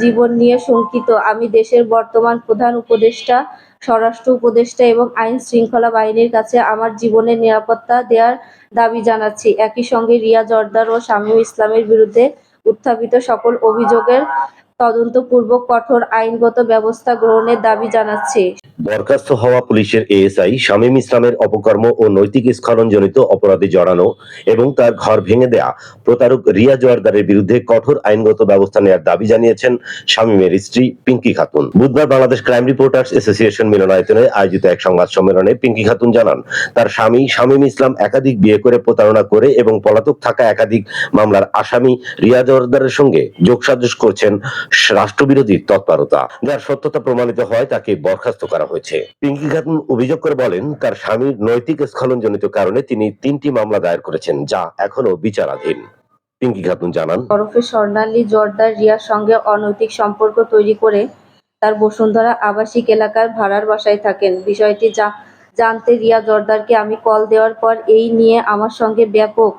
জীবন নিয়ে শঙ্কিত। আমি দেশের বর্তমান প্রধান উপদেষ্টা, স্বরাষ্ট্র উপদেষ্টা এবং আইন শৃঙ্খলা বাহিনীর কাছে আমার জীবনের নিরাপত্তা দেওয়ার দাবি জানাচ্ছি। একই সঙ্গে রিয়া জর্দার ও শামীম ইসলামের বিরুদ্ধে উত্থাপিত সকল অভিযোগের তদন্তপূর্বক কঠোর আইনগত ব্যবস্থা গ্রহণের দাবি জানাচ্ছি। বরখাস্ত হওয়া পুলিশের এএসআই শামীম ইসলামের অপকর্ম ও নৈতিক স্খলনজনিত অপরাধে জড়ানো এবং তার ঘর ভেঙে দেয়া প্রতারক রিয়া জোয়ারদারের বিরুদ্ধে কঠোর আইনগত ব্যবস্থা নেওয়ার দাবি জানিয়েছেন শামীমের স্ত্রী পিঙ্কি খাতুন। বুধবার বাংলাদেশ ক্রাইম রিপোর্টার্স অ্যাসোসিয়েশন মিলনায়তনে আয়োজিত এক সংবাদ সম্মেলনে পিঙ্কি খাতুন জানান, তার স্বামী শামীম ইসলাম একাধিক বিয়ে করে প্রতারণা করে এবং পলাতক থাকা একাধিক মামলার আসামি রিয়া জোয়ারদারের সঙ্গে যোগসাজশ করছেন রাষ্ট্রবিরোধী তৎপরতা। যার সত্যতা প্রমাণিত হয় তাকে বরখাস্ত করা হয়েছে। পিঙ্কি খাতুন অভিযোগ করে বলেন তার স্বামীর নৈতিক স্খলনজনিত কারণে তিনি তিনটি মামলা দায়ের করেছেন যা এখনও বিচারাধীন। পিঙ্কি খাতুন জানান ওরফে স্বর্ণালী জর্দার রিয়ার সঙ্গে অনৈতিক সম্পর্ক তৈরি করে তার বসুন্ধরা আবাসিক এলাকার ভাড়ার বাসায় থাকেন। বিষয়টি জা- জানতে রিয়া জর্দারকে আমি কল দেওয়ার পর এই নিয়ে আমার সঙ্গে ব্যাপক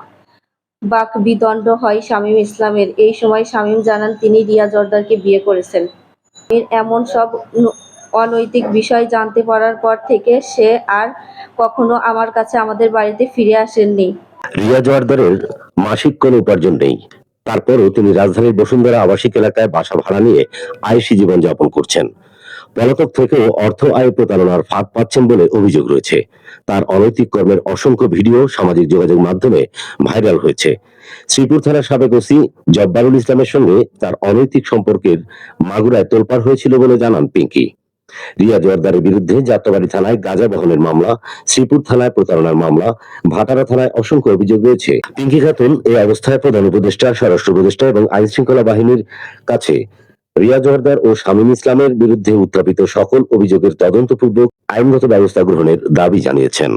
বাকবিদণ্ড হয় শামীম ইসলামের। এই সময় শামীম জানান তিনি রিয়া জর্দারকে বিয়ে করেছেন। এমন সব অনৈতিক বিষয় জানতে পারার পর থেকে সে আর কখনো আমার কাছে আমাদের বাড়িতে ফিরে আসেননি। রিয়া জোয়ারদারের মাসিক কোনো উপার্জন নেই। তারপরও তিনি রাজধানীর বসুন্ধরা আবাসিক এলাকায় বাসা ভাড়া নিয়ে আয়সী জীবনযাপন করছেন। পলাতক থেকেও অর্থ আয় প্রতারণার ফাঁদ পাচ্ছেন বলে অভিযোগ রয়েছে। তার অনৈতিক কর্মের অসংখ্য ভিডিও সামাজিক যোগাযোগ মাধ্যমে ভাইরাল হয়েছে। শ্রীপুর থানার সাবেক ওসি জব্বারুল ইসলামের সঙ্গে তার অনৈতিক সম্পর্কের মাগুরায় তোলপাড় হয়েছিল বলে জানান পিঙ্কি। রিয়া জোয়ারদারের বিরুদ্ধে যাত্রাবাড়ি থানায় গাঁজা বহনের মামলা, শ্রীপুর থানায় প্রতারণার মামলা, ভাটারা থানায় অসংখ্য অভিযোগ রয়েছে। পিঙ্কি খাতুন এই অবস্থায় প্রধান উপদেষ্টা, স্বরাষ্ট্র উপদেষ্টা এবং আইন শৃঙ্খলা বাহিনীর কাছে। রিয়া জোয়ারদার ও শামীম ইসলামের বিরুদ্ধে উত্থাপিত সকল অভিযোগের তদন্তপূর্বক আইনগত ব্যবস্থা গ্রহণের দাবি জানিয়েছেন।